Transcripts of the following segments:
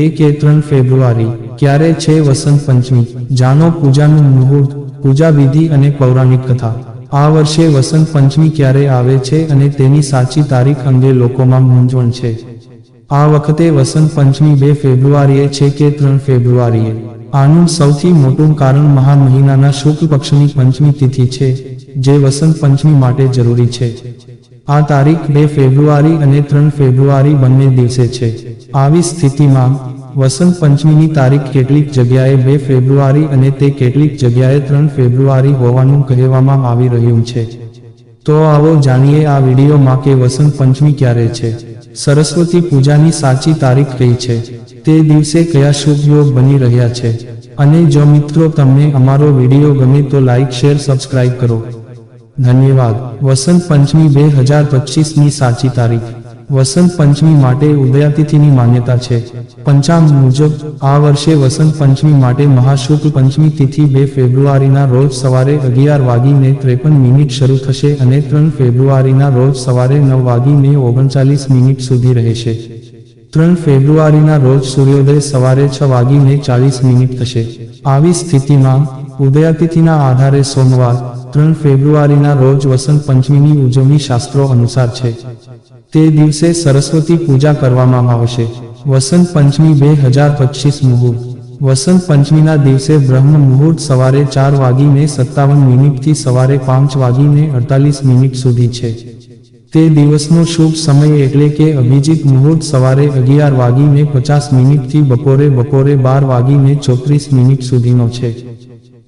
બે કે ત્રણ ફેબ્રુઆરી, ક્યારે છે વસંત પંચમી? જાણો પૂજાનું મુહૂર્ત, પૂજા વિધિ અને પૌરાણિક કથા. આ વર્ષે વસંત પંચમી ક્યારે આવે છે અને તેની સાચી તારીખ અંગે લોકોમાં મૂંઝવણ છે. આ વખતે વસંત પંચમી બે ફેબ્રુઆરીએ છે કે ત્રણ ફેબ્રુઆરીએ. આનું સૌથી મોટું કારણ મહા મહિનાના શુક્લ પક્ષની પંચમી તિથિ છે, જે વસંત પંચમી માટે જરૂરી છે. આ તારીખ બે ફેબ્રુઆરી અને ત્રણ ફેબ્રુઆરી બંને દિવસે છે. આવી સ્થિતિમાં વસંત પંચમીની તારીખ કેટલીક જગ્યાએ બે ફેબ્રુઆરી અને તે કેટલીક જગ્યાએ ત્રણ ફેબ્રુઆરી હોવાનું કહેવામાં આવી રહ્યું છે. તો આવો જાણીએ આ વિડીયોમાં કે વસંત પંચમી ક્યારે છે. સરસ્વતી પૂજાની સાચી તારીખ કઈ છે? તે દિવસે કયા શુભ યોગ બની રહ્યા છે? અને જો મિત્રો તમને અમારો વીડિયો ગમે તો લાઇક શેર, સબસ્ક્રાઇબ કરો. ધન્યવાદ. વસંત પંચમી બે હજાર પચીસની સાચી તારીખ. વસંત પંચમી માટે ઉદયાતિથિની માન્યતા છે. પંચાંગ મુજબ, આ વર્ષે વસંત પંચમી માટે મહાશુક્લ પંચમી તિથિ બે ફેબ્રુઆરીના રોજ સવારે અગિયાર વાગીને ત્રેપન મિનિટ શરૂ થશે અને ત્રણ ફેબ્રુઆરીના રોજ સવારે નવ વાગીને ઓગણચાલીસ મિનિટ સુધી રહેશે. ત્રણ ફેબ્રુઆરીના રોજ સૂર્યોદય સવારે છ વાગીને ચાલીસ મિનિટ થશે. આવી સ્થિતિમાં ઉદયાતિથિના આધારે સોમવાર ત્રણ ફેબ્રુઆરીના રોજ વસંત પંચમીની ઉજવણી શાસ્ત્રો અનુસાર છે. તે દિવસે સરસ્વતી પૂજા કરવામાં આવશે. વસંત પંચમી બે હજાર પચીસ મુહૂર્ત. વસંત પંચમીના દિવસે બ્રહ્મ મુહૂર્ત સવારે ચાર વાગીને સત્તાવન મિનિટથી સવારે પાંચ વાગીને અડતાલીસ મિનિટ સુધી છે. તે દિવસનો શુભ સમય એટલે કે અભિજીત મુહૂર્ત સવારે અગિયાર વાગીને પચાસ મિનિટથી બપોરે બપોરે બાર વાગીને ચોત્રીસ મિનિટ સુધીનો છે.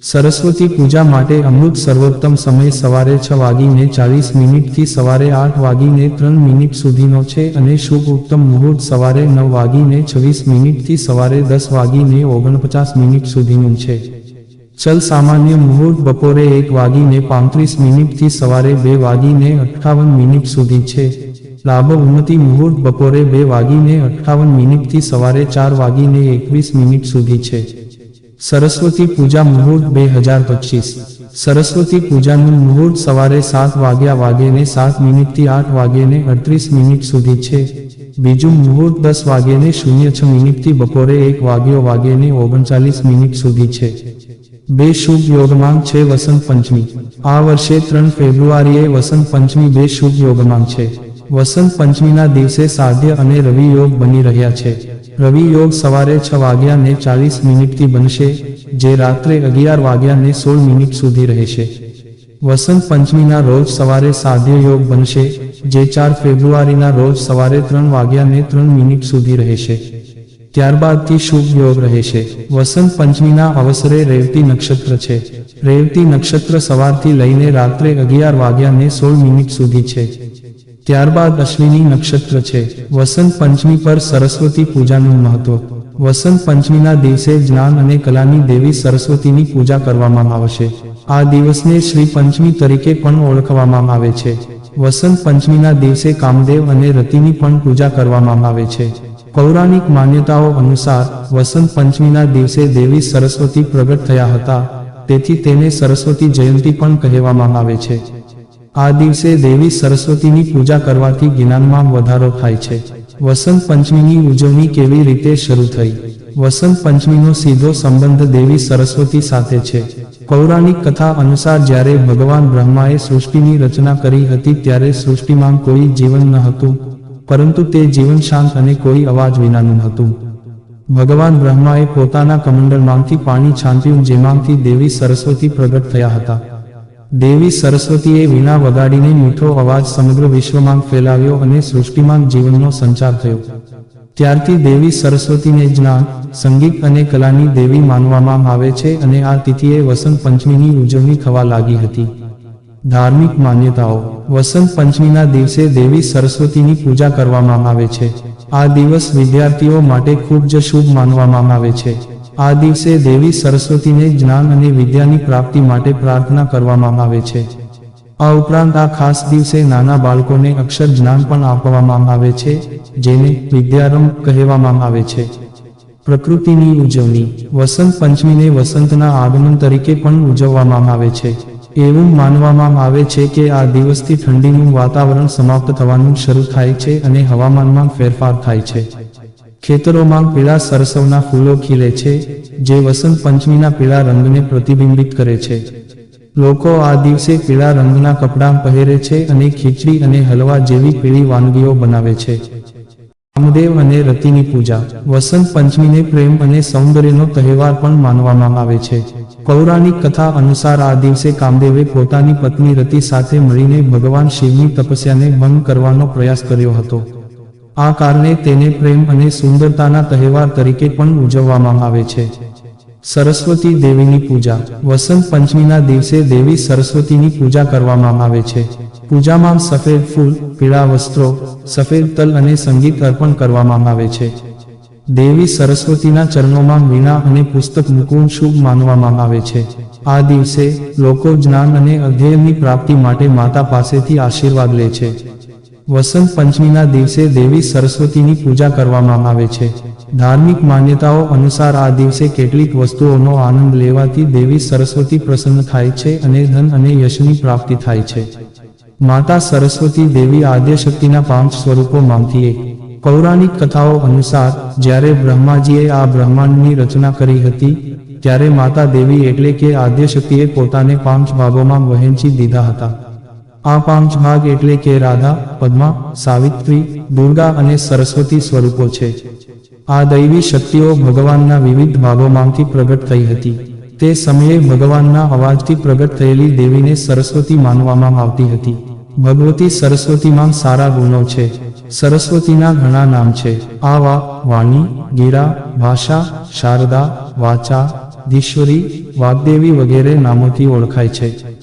સરસ્વતી પૂજા માટે અમૃત સર્વોત્તમ સમય સવારે છ વાગીને ચાલીસ મિનિટથી સવારે આઠ વાગીને ત્રણ મિનિટ સુધીનો છે અને શુભ ઉત્તમ મુહૂર્ત સવારે નવ વાગીને છવ્વીસ મિનિટથી સવારે દસ વાગીને ઓગણપચાસ મિનિટ સુધીનું છે. ચલ સામાન્ય મુહૂર્ત બપોરે એક વાગીને પાંત્રીસ મિનિટથી સવારે બે વાગીને અઠ્ઠાવન મિનિટ સુધી છે. લાભ ઉન્નતિ મુહૂર્ત બપોરે બે વાગીને અઠ્ઠાવન મિનિટથી સવારે ચાર વાગીને એકવીસ મિનિટ સુધી છે. સરસ્વતી પૂજા મુહૂર્ત બે હજાર પચીસ. સરસ્વતી પૂજાનું મુહૂર્ત સવારે સાત વાગ્યા વાગેને સાત મિનિટથી આઠ વાગેને અડત્રીસ મિનિટ સુધી છે. બીજું મુહૂર્ત દસ વાગેને શૂન્ય છ મિનિટથી બપોરે એક વાગ્યો વાગેને ઓગણચાલીસ મિનિટ સુધી છે. બે શુભ યોગમાંગ છે વસંત પંચમી. આ વર્ષે ત્રણ ફેબ્રુઆરીએ વસંત પંચમી બે શુભ યોગમાંગ છે. વસંત પંચમીના દિવસે સાધ્ય અને રવિ યોગ બની રહ્યા છે. રવિ યોગ સવારે છ વાગ્યા ને ચાલીસ મિનિટથી બનશે, જે રાત્રે અગિયાર વાગ્યા ને સોળ મિનિટ સુધી રહેશે. વસંત પંચમીના રોજ સવારે સાધ્ય યોગ બનશે, જે ચાર ફેબ્રુઆરીના રોજ સવારે ત્રણ વાગ્યા ને ત્રણ મિનિટ સુધી રહેશે. ત્યારબાદથી શુભ યોગ રહેશે. વસંત પંચમીના અવસરે રેવતી નક્ષત્ર છે. રેવતી નક્ષત્ર સવારથી લઈને રાત્રે અગિયાર વાગ્યા ને સોળ મિનિટ સુધી છે. ત્યારબાદ અશ્વિની નક્ષત્ર છે. વસંત પંચમી પર સરસ્વતી પૂજાનું મહત્વ. વસંત પંચમીના દિવસે જ્ઞાન અને કલાની દેવી સરસ્વતીની પૂજા કરવામાં આવશે આ દિવસને શ્રી પંચમી તરીકે પણ ઓળખવામાં આવે છે. વસંત પંચમીના દિવસે કામદેવ અને રતિની પણ પૂજા કરવામાં આવે છે. પૌરાણિક માન્યતાઓ અનુસાર, વસંત પંચમીના દિવસે દેવી સરસ્વતી પ્રગટ થયા હતા. તેથી તેને સરસ્વતી જયંતી પણ કહેવામાં આવે છે. આ દિવસે દેવી સરસ્વતીની પૂજા કરવાથી જ્ઞાનમાં વધારો થાય છે. વસંત પંચમીની ઉજવણી કેવી રીતે શરૂ થઈ? વસંત પંચમીનો સીધો સંબંધ દેવી સરસ્વતી સાથે છે. પૌરાણિક કથા અનુસાર જ્યારે ભગવાન બ્રહ્માએ સૃષ્ટિની રચના કરી હતી ત્યારે સૃષ્ટિમાં કોઈ જીવન ન હતું, પરંતુ તે જીવન શાંત અને કોઈ અવાજ વિનાનું હતું. ભગવાન બ્રહ્માએ પોતાના કમંડળમાંથી પાણી છાંટ્યું, જેમાંથી દેવી સરસ્વતી પ્રગટ થયા હતા. દેવી સરસ્વતીએ વીણા વગાડીને મીઠો અવાજ સમગ્ર વિશ્વમાં ફેલાવ્યો અને સૃષ્ટિમાં જીવનનો સંચાર થયો. ત્યારથી દેવી સરસ્વતીને જ્ઞાન, સંગીત અને કલાની દેવી માનવામાં આવે છે અને આ તિથિએ વસંત પંચમીની ઉજવણી થવા લાગી હતી. ધાર્મિક માન્યતાઓ. વસંત પંચમીના દિવસે દેવી સરસ્વતીની પૂજા કરવામાં આવે છે. આ દિવસ વિદ્યાર્થીઓ માટે ખૂબ જ શુભ માનવામાં આવે છે. આ દિવસે દેવી સરસ્વતીને જ્ઞાન અને વિદ્યાની પ્રાપ્તિ માટે પ્રાર્થના કરવામાં આવે છે. આ ઉપરાંત આ ખાસ દિવસે નાના બાળકોને અક્ષર જ્ઞાન પણ આપવામાં આવે છે, જેને વિદ્યારંભ કહેવામાં આવે છે. પ્રકૃતિની ઉજવણી, વસંત પંચમીને વસંતના આગમન તરીકે પણ ઉજવવામાં આવે છે. એવું માનવામાં આવે છે કે આ દિવસથી ઠંડીનું વાતાવરણ સમાપ્ત થવાનું શરૂ થાય છે અને હવામાનમાં ફેરફાર થાય છે. ખેતરોમાં પીળા સરસવના ફૂલો ખીલે છે, જે વસંત પંચમીના પીળા રંગને પ્રતિબિંબિત કરે છે. લોકો આ દિવસે પીળા રંગના કપડાં પહેરે છે અને ખીચડી અને હલવા જેવી પીળી વાનગીઓ બનાવે છે. કામદેવ અને રતિની પૂજા. વસંત પંચમીને પ્રેમ અને સૌંદર્યનો તહેવાર પણ માનવામાં આવે છે. પૌરાણિક કથા અનુસાર આ દિવસે કામદેવે પોતાની પત્ની રતિ સાથે મળીને ભગવાન શિવની તપસ્યાને ભંગ કરવાનો પ્રયાસ કર્યો હતો. આ કારણે તેને પ્રેમ અને સુંદરતાના તહેવાર તરીકે પણ ઉજવવામાં આવે છે. સરસ્વતી દેવીની પૂજા. વસંત પંચમીના દિવસે દેવી સરસ્વતીની પૂજા કરવામાં આવે છે. પૂજામાં સફેદ ફૂલ, પીળા વસ્ત્રો, સફેદ તલ અને સંગીત અર્પણ કરવામાં આવે છે. દેવી સરસ્વતીના ચરણોમાં વીણા અને પુસ્તક મૂકવું શુભ માનવામાં આવે છે. આ દિવસે લોકો જ્ઞાન અને અધ્યયનની પ્રાપ્તિ માટે માતા પાસેથી આશીર્વાદ લે છે. વસંત પંચમીના દિવસે દેવી સરસ્વતીની પૂજા કરવામાં આવે છે. ધાર્મિક માન્યતાઓ અનુસાર આ દિવસે કેટલીક વસ્તુઓનો આનંદ લેવાથી દેવી સરસ્વતી પ્રસન્ન થાય છે અને ધન અને યશની પ્રાપ્તિ થાય છે. માતા સરસ્વતી દેવી આદ્યશક્તિના પાંચ સ્વરૂપોમાંથી એક. પૌરાણિક કથાઓ અનુસાર, જ્યારે બ્રહ્માજીએ આ બ્રહ્માંડની રચના કરી હતી, ત્યારે માતા દેવી એટલે કે આદ્યશક્તિએ પોતાને પાંચ ભાગોમાં વહેંચી દીધા હતા. આ પાંચ ભાગ એટલે કે રાધા, પદ્મા, સાવિત્રી, દુર્ગા અને સરસ્વતી સ્વરૂપો છે. આ દૈવી શક્તિઓ ભગવાનના વિવિધ ભાગોમાંથી પ્રગટ થઈ હતી. તે સમયે ભગવાનના અવાજથી પ્રગટ થયેલી દેવીને સરસ્વતી માનવામાં આવતી હતી. ભગવતી સરસ્વતીમાં સારા ગુણો છે. સરસ્વતીના ઘણા નામ છે. આવા, વાણી, ગીરા, ભાષા, શારદા, વાચા ધીશ્વરી વાગદેવી વગેરે નામોથી ઓળખાય છે.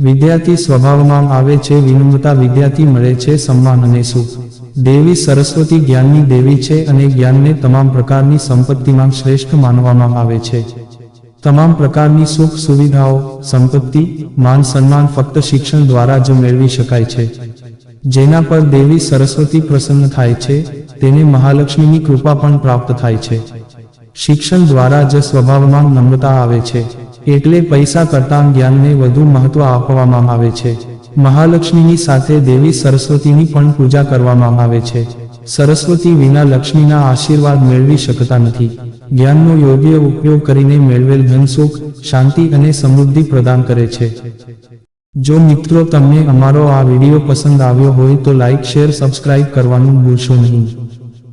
વિદ્યાર્થી સ્વભાવમાં આવે છે, વિનમ્રતા વિદ્યાર્થી મળે છે, સન્માન અને સુખ. દેવી સરસ્વતી જ્ઞાનની દેવી છે અને જ્ઞાનને તમામ પ્રકારની સંપત્તિમાં શ્રેષ્ઠ માનવામાં આવે છે. તમામ પ્રકારની સુખ સુવિધાઓ, સંપત્તિ, માન સન્માન ફક્ત શિક્ષણ દ્વારા જ મેળવી શકાય છે. જેના પર દેવી સરસ્વતી પ્રસન્ન થાય છે, તેને મહાલક્ષ્મીની કૃપા પણ પ્રાપ્ત થાય છે. શિક્ષણ દ્વારા જ સ્વભાવમાં નમ્રતા આવે છે. એટલે પૈસા કરતાં જ્ઞાનને વધુ મહત્વ આપવામાં આવે છે. મહાલક્ષ્મીની સાથે દેવી સરસ્વતીની પણ પૂજા કરવામાં આવે છે. સરસ્વતી વિના લક્ષ્મીના આશીર્વાદ મેળવી શકતા નથી. જ્ઞાનનો યોગ્ય ઉપયોગ કરીને મેળવેલ ધન શાંતિ અને સમૃદ્ધિ પ્રદાન કરે છે. જો મિત્રો તમને અમારો આ વીડિયો પસંદ આવ્યો હોય તો લાઇક શેર, સબસ્ક્રાઇબ કરવાનું ભૂલશો નહીં.